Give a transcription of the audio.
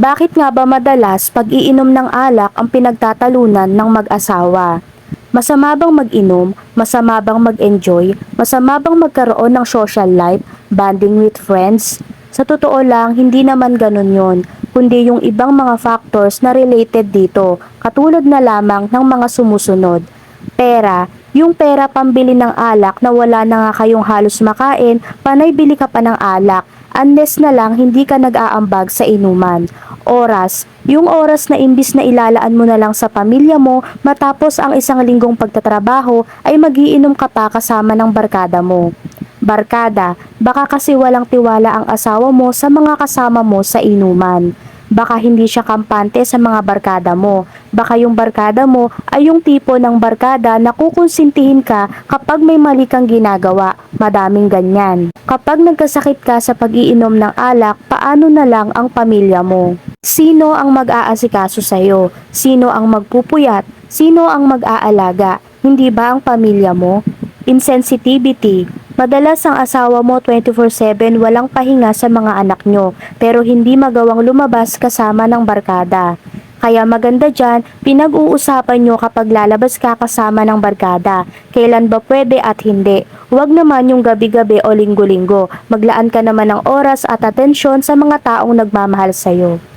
Bakit nga ba madalas pag-iinom ng alak ang pinagtatalunan ng mag-asawa? Masama bang mag-inom? Masama bang mag-enjoy? Masama bang magkaroon ng social life? Bonding with friends? Sa totoo lang, hindi naman ganun yon, kundi yung ibang mga factors na related dito, katulad na lamang ng mga sumusunod. Pera, yung pera pambili ng alak na wala na nga kayong halos makain, panay bili ka pa ng alak, unless na lang hindi ka nag-aambag sa inuman. Oras, yung oras na imbis na ilalaan mo na lang sa pamilya mo matapos ang isang linggong pagtatrabaho ay magiinom ka pa kasama ng barkada mo. Barkada, baka kasi walang tiwala ang asawa mo sa mga kasama mo sa inuman. Baka hindi siya kampante sa mga barkada mo. Baka yung barkada mo ay yung tipo ng barkada na kukonsintihin ka kapag may mali kang ginagawa. Madaming ganyan. Kapag nagkasakit ka sa pag-iinom ng alak, paano na lang ang pamilya mo? Sino ang mag-aasikaso sa'yo? Sino ang magpupuyat? Sino ang mag-aalaga? Hindi ba ang pamilya mo? Insensitivity. Madalas ang asawa mo 24-7 walang pahinga sa mga anak nyo pero hindi magawang lumabas kasama ng barkada. Kaya maganda dyan, pinag-uusapan nyo kapag lalabas ka kasama ng barkada. Kailan ba pwede at hindi. Huwag naman yung gabi-gabi o linggo-linggo. Maglaan ka naman ng oras at atensyon sa mga taong nagmamahal sa'yo.